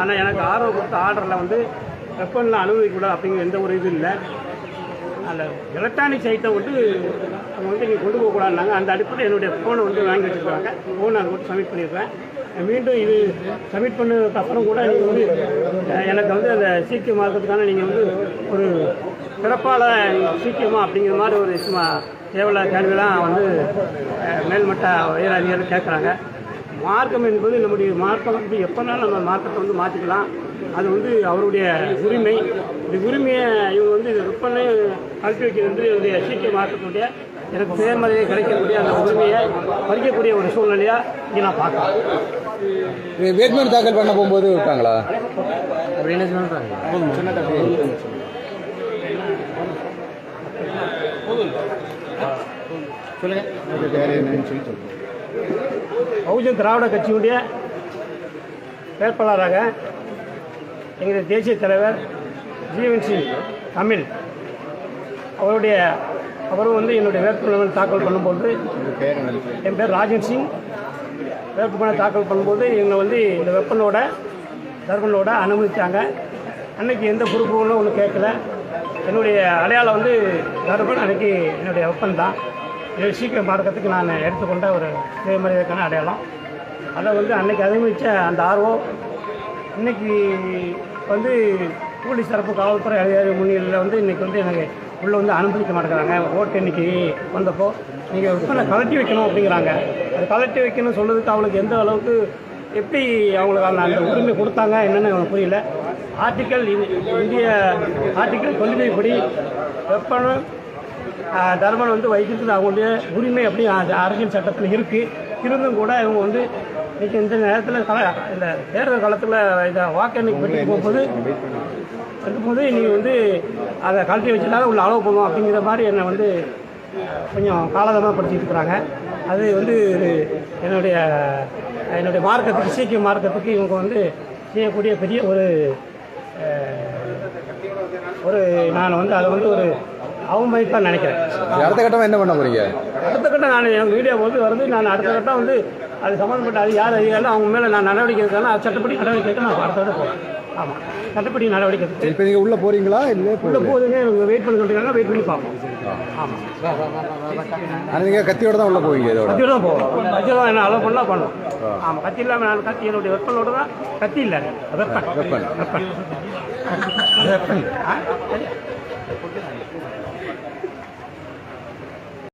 ஆனால் எனக்கு ஆர்வம் கொடுத்த ஆர்டரில் வந்து வெப்பன்லாம் அனுமதிக்கூடாது அப்படிங்கிற எந்த ஒரு இது இல்லை. அதில் எலக்ட்ரானிக்ஸ் ஐட்டம் வந்து அவங்க வந்து நீங்கள் கொண்டு போகக்கூடாதுனாங்க அந்த அடிப்படையில் என்னுடைய ஃபோனை வந்து வாங்கி வச்சுருக்காங்க. ஃபோனை அதை மட்டும் சப்மிட் பண்ணிடுறேன். மீண்டும் இது சப்மிட் பண்ணதுக்கு அப்புறம் கூட நீங்கள் வந்து எனக்கு வந்து அந்த சீக்கிய இருக்கிறதுக்கான நீங்கள் வந்து ஒரு சிறப்பால் சீக்கியமாக அப்படிங்கிற மாதிரி ஒரு சும்மா தேவையில்லாத கேள்விலாம் வந்து மேல்மட்ட உயர் அதிகாரிகள் கேட்குறாங்க மார்க்கம் என்பது நம்முடைய மார்க்கம் வந்து எப்போனாலும் நம்ம மார்க்கத்தை வந்து மாற்றிக்கலாம் அது வந்து அவருடைய உரிமை. இந்த உரிமையை இவங்க வந்து இது விற்பனை கல்வி வைக்கிறது வந்து இவருடைய சீக்கிய மார்க்கத்துடைய எனக்கு சுயமரியாதை கிடைக்கக்கூடிய அந்த உரிமையை பறிக்கக்கூடிய ஒரு சூழ்நிலையாக இங்கே நான் பார்க்கலாம் வேட்புமனு தாக்கல் பண்ண போகும்போது விட்டாங்களா? அப்படின்னு சொல்கிறாங்க பகுஜன் திராவிட கட்சியுடைய வேட்பாளராக எங்களுடைய தேசிய தலைவர் ஜீவன் சிங் தமிழ். அவருடைய அவரும் வந்து என்னுடைய வேட்புமனு தாக்கல் பண்ணும்போது என் பேர் ராஜன் சிங். வேட்புமனு தாக்கல் பண்ணும்போது எங்களை வந்து இந்த வெப்பனோட தர்மனோட அனுமதித்தாங்க அன்னைக்கு எந்த பொறுப்புகளும் ஒன்றும் கேட்கல. என்னுடைய அடையாளம் வந்து தர்மன் அன்னைக்கு என்னுடைய வெப்பன் தான். சீக்கிரம் பார்க்கறதுக்கு நான் எடுத்துக்கொண்ட ஒரு சுயமரியாதைக்கான அடையாளம். அதை வந்து அன்னைக்கு அனுமதித்த அந்த ஆர்வம் இன்னைக்கு வந்து போலீஸ் தரப்பு காவல்துறை அதிகாரி முன்னிலையில் வந்து இன்றைக்கி வந்து எனக்கு உள்ளே வந்து அனுமதிக்க மாட்டேங்கிறாங்க. ஓட்டு இன்றைக்கி வந்தப்போ நீங்கள் விற்பனை கலட்டி வைக்கணும் அப்படிங்கிறாங்க. அது கலட்டி வைக்கணும்னு சொன்னதுக்கு அவங்களுக்கு எந்த அளவுக்கு எப்படி அவங்களுக்கு அந்த அந்த உரிமை கொடுத்தாங்க என்னென்னு எனக்கு புரியல. ஆர்டிக்கல் இந்திய ஆர்டிக்கல் தொழில்நுட்ப படி வெப்பனை தர்மன் வந்து வைக்கிறது அவங்களுடைய உரிமை அப்படி அரசியல் சட்டத்தில் இருக்குது இருந்தும் கூட இவங்க வந்து இன்னைக்கு இந்த நேரத்தில் கல இந்த தேர்தல் காலத்தில் இதை வாக்கு எண்ணிக்கை பெட்டி போகும்போது இருக்கும்போது நீங்கள் வந்து அதை கழட்டி வச்சுட்டாலும் உள்ள அளவு போகும் அப்படிங்கிற மாதிரி என்னை வந்து கொஞ்சம் காலதாமப்படுத்திட்டு இருக்கிறாங்க. அது வந்து என்னுடைய என்னுடைய மார்க்கத்துக்கு சீக்கிய மார்க்கத்துக்கு இவங்க வந்து செய்யக்கூடிய பெரிய ஒரு ஒரு நான் வந்து அதை வந்து ஒரு அவமதிப்பாக நினைக்கிறேன். அடுத்த கட்டமா என்ன பண்ண போறீங்க? அடுத்த கட்டம் நான் எங்கள் வீடியோ வந்து வருது. நான் அடுத்த கட்டம் வந்து அது சம்மந்தப்பட்ட அது யார் அதிகாரம் அவங்க மேலே நான் நடவடிக்கை எடுக்கிறேன் அது சட்டப்படி நடவடிக்கை எடுக்க நான் அடுத்த கட்டம் போகிறேன் ஆமாம் சட்டப்படி நடவடிக்கை எடுத்து. இப்போ நீங்க உள்ள போறீங்களா? இல்ல உள்ள போகுதுங்க. இவங்க வெயிட் பண்ண சொல்லிருக்காங்க. வெயிட் பண்ணி பார்ப்போம். ஆமாம் ஆனா நீங்க கத்தியோட தான் உள்ள போவீங்க இதோட. கத்தியோட தான் போவோம். கத்தியோட தான் என்ன அலோவ் பண்ணால் பண்ணுவோம். ஆமாம் கத்தி இல்லாமல் நான் கத்தி என்னுடைய வெப்பனோட தான் கத்தி இல்லை. Weapon weapon. வெப்பன் வெப்பன் ஆ?